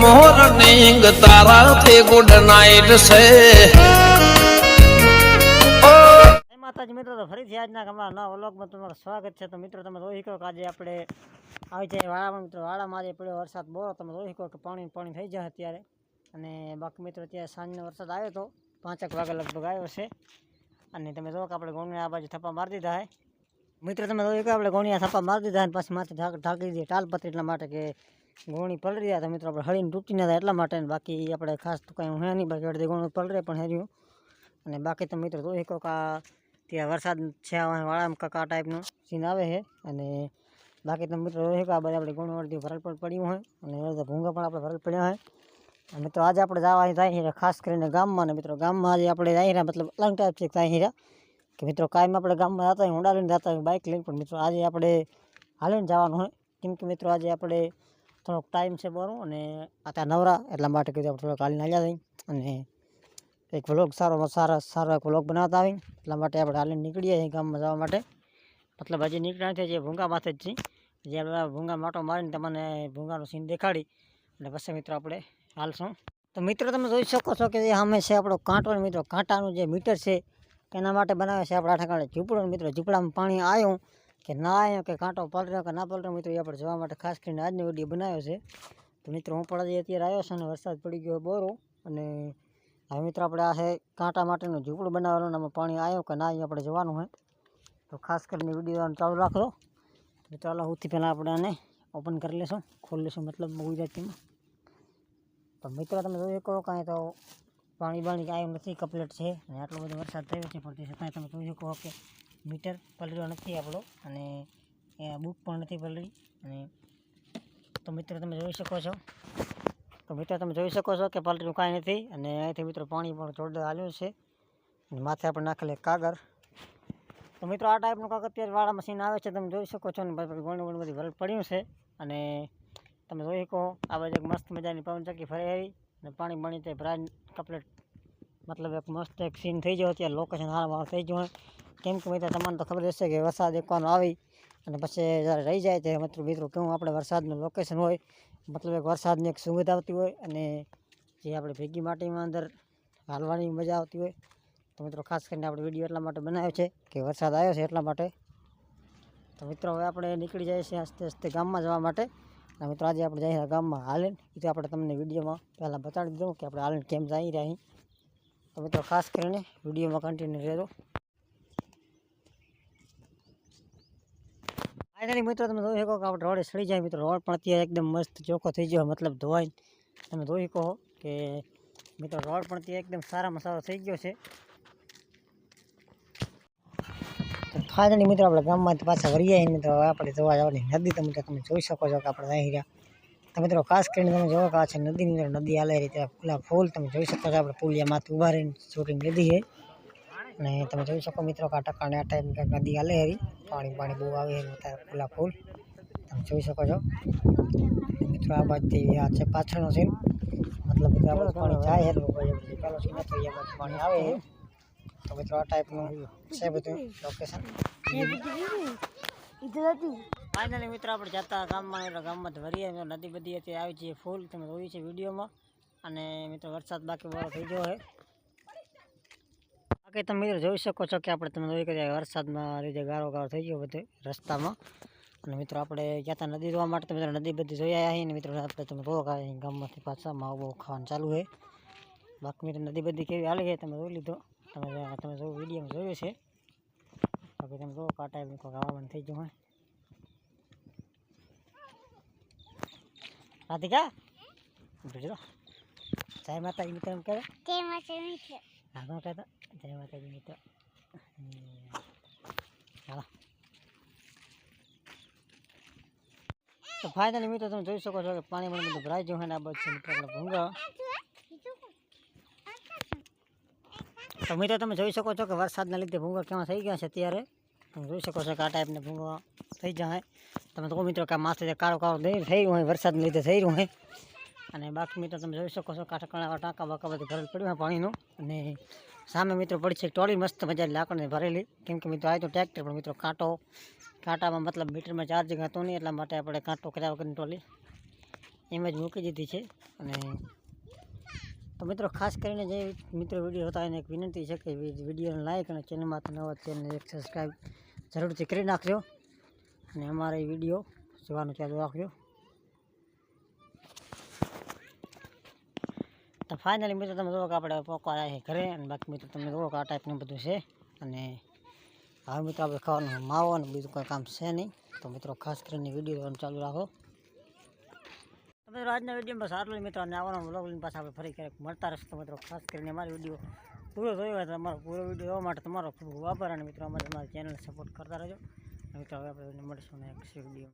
Morning તારાથી good night છે. માતાજી, મિત્રો, તો ફરીથી આજના અમારા નવા વ્લોગમાં તમારું સ્વાગત છે. તો મિત્રો, તમે જોઈ શકો આજે આપણે આવી જાય વાળામાં મિત્રો વાળા મારી પડ્યો વરસાદ બહુ. તમે જોઈ શકો કે પાણી પાણી થઈ જાય અત્યારે. અને બાકી મિત્રો, અત્યારે સાંજનો વરસાદ આવ્યો હતો પાંચેક વાગે લગભગ આવ્યો છે. અને તમે જો કે આપણે ગોણિયા આ બાજુ થપ્પા મારી દીધા હે મિત્રો, તમે જોયું કે આપણે ગોણિયા થપ્પા મારી દીધા અને પછી માથે ઢાંકી દીધી. ટાલપત્રી એટલા માટે કે ગોણી પલળી રહ્યા તો મિત્રો આપણે હળીને તૂટી ના થાય એટલા માટે બાકી આપણે ખાસ તો કાંઈ હે નહીં, બાકી અડધી ગોણું પલળે પણ હેર્યું અને બાકી તો મિત્રો તો એક ત્યાં વરસાદ છે વાળામાં કાંક ટાઈપનો સીન આવે છે. અને બાકી તો મિત્રો એક આ બધા આપણે ગોણું અડધી ભરલ પણ પડ્યું હોય. અને અડધા ભૂંગા પણ આપણે ભરલ પડ્યા હોય. અને મિત્રો આજે આપણે જવા જાય હીરા ખાસ કરીને ગામમાં ને મિત્રો. ગામમાં આજે આપણે જાય મતલબ અલગ ટાઈપ છે ત્યાં હીરા કે મિત્રો કાયમ આપણે ગામમાં જતા હોય હુંડા લઈને જતા હોય બાઇક લઈને. પણ મિત્રો આજે આપણે હાલીને જવાનું હોય. કેમ કે મિત્રો આજે આપણે થોડોક ટાઈમ છે બરો અને અત્યારે નવરા એટલા માટે કીધું આપણે થોડોક હાલીને હાલ્યા જઈએ અને એક વ્લોગ સારો સારા, સારો એક વ્લોગ બનાવતા આવી એટલા માટે આપણે હાલીને નીકળીએ છીએ ગામમાં જવા માટે. મતલબ હજી નીકળ્યા નથી જે ભૂંગા માથે જ છીએ. જે આપણે ભૂંગા માટો મારીને તમને ભૂંગાનો સીન દેખાડી અને પછી મિત્રો આપણે હાલશું. તો મિત્રો તમે જોઈ શકો છો કે જે સામે છે આપણો કાંટો મિત્રો, કાંટાનું જે મીટર છે, એના માટે બનાવે છે આપણા ઠેકાણે ઝૂંપડો ને મિત્રો, ઝૂંપડામાં પાણી આવ્યું. કે ના આવ્યો કે કાંટો પલટ્યો કે ના પલટ્યો મિત્રો એ આપણે જોવા માટે ખાસ કરીને આજની વીડિયો બનાવ્યો છે. તો મિત્રો, હું પણ હજી અત્યારે આવ્યો છે અને વરસાદ પડી ગયો બોરો. અને હવે મિત્રો, આપણે આ છે કાંટા માટેનું ઝૂંપડું બનાવવાનું આમાં પાણી આવ્યો કે ના આવ્યું આપણે જોવાનું હોય. તો ખાસ કરીને વીડિયો ચાલુ રાખો તો ચાલો, સૌથી પહેલાં આપણે આને ઓપન કરી લઈશું ખોલી લઈશું મતલબ ગુજરાતીમાં. તો મિત્રો, તમે જોઈ શકો કાંઈ તો પાણી બાણી આવ્યું નથી, કપલેટ છે અને આટલો બધો વરસાદ થયો છે, પણ તે છતાંય તમે જોઈ શકો કે મીટર પલળ્યો નથી આપણો અને બુક પણ નથી પલળી. અને તો મિત્રો તમે જોઈ શકો છો. તો મિત્રો તમે જોઈ શકો છો કે પલટ્યું કાંઈ નથી અને અહીંથી મિત્રો પાણી પણ જોરદાર હાલ્યું છે. અને માથે આપણે નાખેલે કાગર તો મિત્રો આ ટાઈપનું કાગળ અત્યારે વાળા મશીન આવે છે, તમે જોઈ શકો છો ને ઘણું ઘણું બધી ભરલ પડ્યું છે. અને તમે જોઈ શકો, આ બાજુ એક મસ્ત મજાની પવન ચક્કી ફરી આવી અને પાણી પાણી તે બ્રાન્ડ કપલેટ મતલબ એક મસ્ત એક સીન થઈ ગયો. અત્યારે લોકેશન હાલ થઈ ગયું કેમ કે મિત્રો તમને તો ખબર હશે કે વરસાદ એકવાનો આવી અને પછી જ્યારે રહી જાય ત્યારે મિત્રો મિત્રો કેવું આપણે વરસાદનું લોકેશન હોય, મતલબ એક વરસાદની એક સુગંધ આવતી હોય અને જે આપણે ભેગી માટીમાં અંદર હાલવાની મજા આવતી હોય. તો મિત્રો ખાસ કરીને આપણે વીડિયો એટલા માટે બનાવ્યો છે કે વરસાદ આવ્યો છે એટલા માટે. તો મિત્રો હવે આપણે નીકળી જાય છે આસ્તે આસ્તે ગામમાં જવા માટે. અને મિત્રો આજે આપણે જઈએ ગામમાં હાલીને. એ તો આપણે તમને વિડીયોમાં પહેલાં બતાડી દઉં કે આપણે હાલીને કેમ જઈ રહ્યા તો મિત્રો ખાસ કરીને વિડીયોમાં કન્ટિન્યુ રહેજો. ફાઇનલી મિત્રો, તમે જોઈ શકો કે આપણે રોડ સડી જાય. મિત્રો, રોડ પણ અત્યારે એકદમ મસ્ત ચોખ્ખો થઈ ગયો. મતલબ ધોવાઈને તમે જોઈ કહો કે મિત્રો, રોડ પણ ત્યાં એકદમ સારામાં સારો થઈ ગયો છે. ફાઇનલી મિત્રો, આપણે ગામમાંથી પાછા વળી આવીએ. મિત્રો આપણે જોવા જવાની નદી તમે તમે જોઈ શકો છો કે આપણે અહીં રહ્યા. તમે મિત્રો, ખાસ કરીને તમે જોવો કે આ છે નદીની અંદર નદી હાલે રીતે ફૂલા ફૂલ તમે જોઈ શકો છો. આપણે પુલિયામાંથી ઊભા રહીને શૂટિંગ લીધી છે. અને તમે જોઈ શકો મિત્રો કે આ ટકાને આ ટાઈમ કંઈક નદી હાલે હરી. પાણી પાણી બહુ આવે છે અત્યારે ફૂલા ફૂલ તમે જોઈ શકો છો. મિત્રો આ બાજુથી આ છે પાછળનો સીન મતલબ કે આપણે પાણી જાય છે તો પેલો સીન હતો એ બાજુ પાણી આવે હે. તો મિત્રો આ ટાઈપનું છે બધું લોકેશન ફાઇનલી મિત્રો આપણે જતા ગામમાં એટલે ગામમાં તો વરીએ. નદી બધી હતી આવી છે ફૂલ તમે જોયું છે વિડીયોમાં. અને મિત્રો વરસાદ બાકી વાળો થઈ ગયો છે બાકી તમે મિત્રો જોઈ શકો છો કે આપણે તમે જોઈ કે વરસાદમાં લીધે ગારો ગારો થઈ ગયો બધે રસ્તામાં. અને મિત્રો આપણે ગયા હતા નદી જોવા માટે તો મિત્રો નદી બધી જોઈ આવ્યા છીએ ને મિત્રો. આપણે તમે જોવો કે અહીં ગામમાંથી પાછા માવો બહુ ખાવાનું ચાલુ છે બાકી મિત્રો નદી બધી કેવી હાલી છે તમે જોઈ લીધો. તમે તમે જો વિડીયોમાં જોયું છે. બાકી તમે જોવો કે આ ટાઈપનું કોઈ આવવાનું થઈ ગયું હોય. રાધિકા? ગુજરા જય માતાજી મિત્ર એમ કહે. જય માતા મિત્ર આગળ કહેતા? જય માતાજી મિત્ર. ચાલો તો ફાઇનલી મિત્રો તમે જોઈ શકો છો કે પાણી પણ બધું ભરાઈ ગયું હોય ને આ બધું મિત્રો આપણે ભૂંગા તો મિત્રો તમે જોઈ શકો છો કે વરસાદના લીધે ભૂંગા કેવા થઈ ગયા છે અત્યારે. તમે જોઈ શકો છો કે આ ટાઈપના ભૂંગા થઈ જાય તમે તો મિત્રો કે માથે કાળો કાળો થઈ રહ્યું હોય, વરસાદના લીધે થઈ રહ્યું હોય. અને બાકી મિત્રો તમે જોઈ શકો છો કાંઠા ટાંકા બાકા બધું ભરેલ પડ્યું હોય પાણીનું. અને સામે મિત્રો પડી છે ટોળી, મસ્ત મજાની લાકડની ભરેલી. કેમ કે મિત્રો, આ તો ટ્રેક્ટર પણ મિત્રો કાંટો કાંટામાં મતલબ મીટરમાં ચાર્જિંગ હતું નહીં, એટલા માટે આપણે કાંટો કર્યા વગરની ટોળી. એમ જ મૂકી દીધી છે. અને તો મિત્રો, ખાસ કરીને જે મિત્રો વીડિયો હતા, એને એક વિનંતી છે કે વિડીયોને લાઈક અને ચેનલમાં તો નવા ચેનલને એક સબસ્ક્રાઈબ જરૂરથી કરી નાખજો. અને અમારે વીડિયો જોવાનું ચાલુ રાખજો. તો ફાઇનલી મિત્રો તમે જુઓ કે આપણે પોકો આવ્યા ઘરે અને બાકી મિત્રો તમે જુઓ કે આ ટાઈપનું બધું છે અને હવે મિત્રો આપણે ખાવાનું માવો અને બીજું કોઈ કામ છે નહીં. તો મિત્રો ખાસ કરીને વીડિયો ચાલુ રાખો. તો મિત્રો આજના વિડીયોમાં બસ આટલું મિત્રો અને આવવાનો બ્લોગ લઈને પાછા આપણે ફરી ક્યારેક મળતા રહેશે. તો મિત્રો ખાસ કરીને અમારી વીડિયો પૂરો જોયો હોય તો અમારો પૂરો વીડિયો જોવા માટે તમારો ખૂબ ખૂબ આભાર અને મિત્રો અમારે અમારી ચેનલ સપોર્ટ કરતા રહેજો. મિત્રો હવે આપણે મળીશું નેક્સ્ટ વીડિયો